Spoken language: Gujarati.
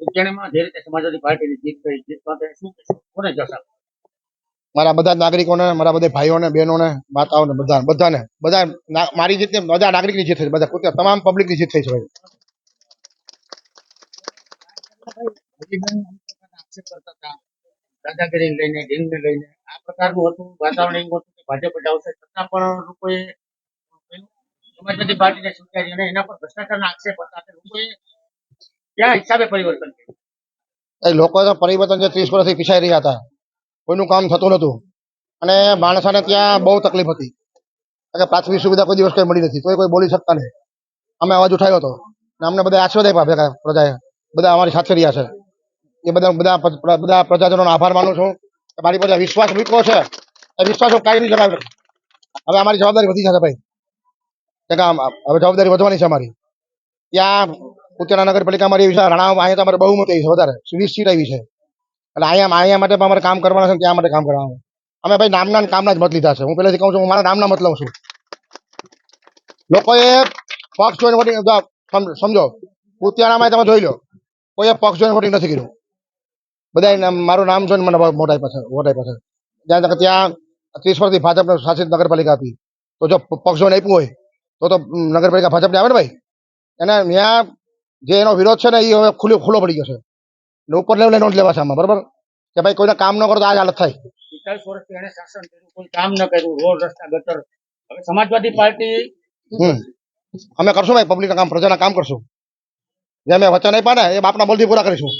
ઉજ્જૈનમાં જે રીતે સમાજવાદી પાર્ટીની જીત થઈ જીત માટે શું કોને જશ આપો? મારા બધા નાગરિકોને મારા બધા ભાઈઓને બહેનોને માતાઓને બધા બધાને બધા મારી જીત બધા નાગરિકની જીત થઈ બધા પોતે તમામ પબ્લિકની જીત થઈ છે ભાઈ. દાદાગીરી લઈને ઢીંગને લઈને આ પ્રકારનું હતું વાતાવરણ એવું હતું કે ભાજપ જ આવશે. છતાં પણ લોકોએ સમાજવાદી પાર્ટીને સ્વીકારી અને એના પર ભ્રષ્ટાચારના આક્ષેપ હતા. લોકોએ ક્યાં હિસાબે પરિવર્તન એ લોકો પરિવર્તન ત્રીસ વર્ષથી પીછાઈ રહ્યા હતા, કોઈનું કામ થતું નતું અને માણસોને ત્યાં બહુ તકલીફ હતી. કે પ્રાથમિક સુવિધા કોઈ દિવસ કઈ મળી નથી કોઈ કોઈ બોલી શકતા નહીં. અમે અવાજ ઉઠાવ્યો હતો. અને અમને બધા આશીર્વાદ આપ્યા પ્રજાએ. બધા અમારી સાથે રહ્યા છે. એ બધા બધા બધા પ્રજાજનોનો આભાર માનું છું. કે મારી પાસે વિશ્વાસ મૂક્યો છે. એ વિશ્વાસ હું કાંઈ નહીં જણાવી. હવે અમારી જવાબદારી વધી જશે ભાઈ. હવે જવાબદારી વધવાની છે અમારી. ત્યાં ઉત્તરા નગરપાલિકામાં રહી છે. રાણા અહીંયા તો અમારે બહુમતી છે, વધારે. વીસ સીટ આવી છે. એટલે અહીંયા અહીંયા માટે અમારે કામ કરવાના છે ત્યાં માટે કામ કરવાનું. અમે ભાઈ નામના કામના જ મત લીધા છે. હું પહેલેથી કહું છું, હું મારા નામના મત લઉં છું. લોકોએ પક્ષ જોઈને વોટિંગ સમજો. ઉત્યાણામાં તમે જોઈ લો, કોઈએ પક્ષ જોઈને વોટિંગ નથી કર્યું. બધા મારું નામ જોઈને મને મોટા આપ્યા છે વોટ આપ્યા છે. જ્યાં તક ત્યાં ત્રીસ વર્ષથી ભાજપ શાસિત નગરપાલિકા હતી. તો જો પક્ષ જોઈને આપ્યું હોય, તો તો નગરપાલિકા ભાજપને આવે ને ભાઈ? એને ત્યાં જે એનો વિરોધ છે ને એ હવે ખુલ્લો ખુલ્લો પડી ગયો છે. ને ઉપર લેવલે નોંધ લેવા છે આમાં બરોબર? કે ભાઈ કોઈને કામ ન કરો તો આ હાલત થાય. પિસ્તાલીસ વર્ષથી એને શાસન કર્યું કોઈ કામ ન કર્યું રોડ રસ્તા ગટર. હવે સમાજવાદી પાર્ટી હમ. અમે કરશું ભાઈ પબ્લિકના કામ પ્રજાના કામ કરશું. જે અમે વચન આપ્યા ને એ બાપના બોલથી પૂરા કરીશું.